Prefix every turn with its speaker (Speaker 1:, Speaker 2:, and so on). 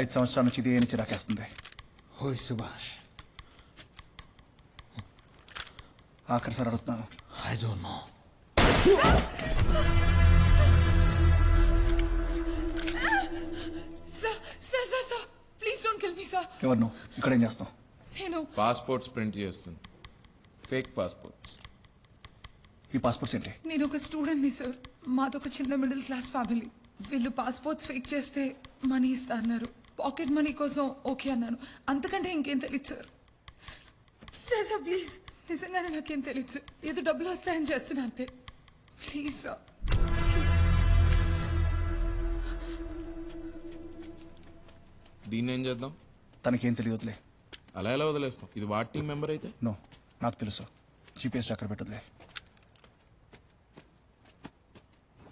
Speaker 1: ఐదు సంవత్సరాల నుంచి ఇది చిరాకేస్తుంది
Speaker 2: హోయ్ సుభాష్.
Speaker 1: ఆఖరి సార్ అడుగుతున్నాను.
Speaker 2: I don't know.
Speaker 3: Sir sir sir sir please don't kill me sir.
Speaker 1: ఎవరు నువ్వు? ఇక్కడ ఏం చేస్తావు
Speaker 3: నేను
Speaker 4: పాస్పోర్ట్స్ ప్రింట్ చేస్తుంది. ఫేక్ పాస్పోర్ట్స్
Speaker 1: ఈ పాస్పోర్ట్స్ ఏంటి?
Speaker 3: నేను ఒక స్టూడెంట్ని సార్. మాదొక చిన్న మిడిల్ క్లాస్ ఫ్యామిలీ వీళ్ళు పాస్పోర్ట్స్ ఫేక్ చేస్తే మనీ ఇస్తా అన్నారు. పాకెట్ మనీ కోసం ఓకే అన్నాను. అంతకంటే ఇంకేం తెలియదు సార్. Sir sir please. నిజంగానే నాకేం తెలియదు సార్ ఏదో డబ్బులు వస్తాయని చేస్తున్నా అంతే. Please sir. ప్లీజ్.
Speaker 4: దీన్ని ఏం చేద్దాం?
Speaker 1: తనకేం తెలియదులే.
Speaker 4: అలా ఎలా వదిలేస్తాం? ఇది వాటి టీం మెంబర్ అయితే?
Speaker 1: నో నాకు తెలుసు. జీపీఎస్ అక్కడ పెట్టదులే.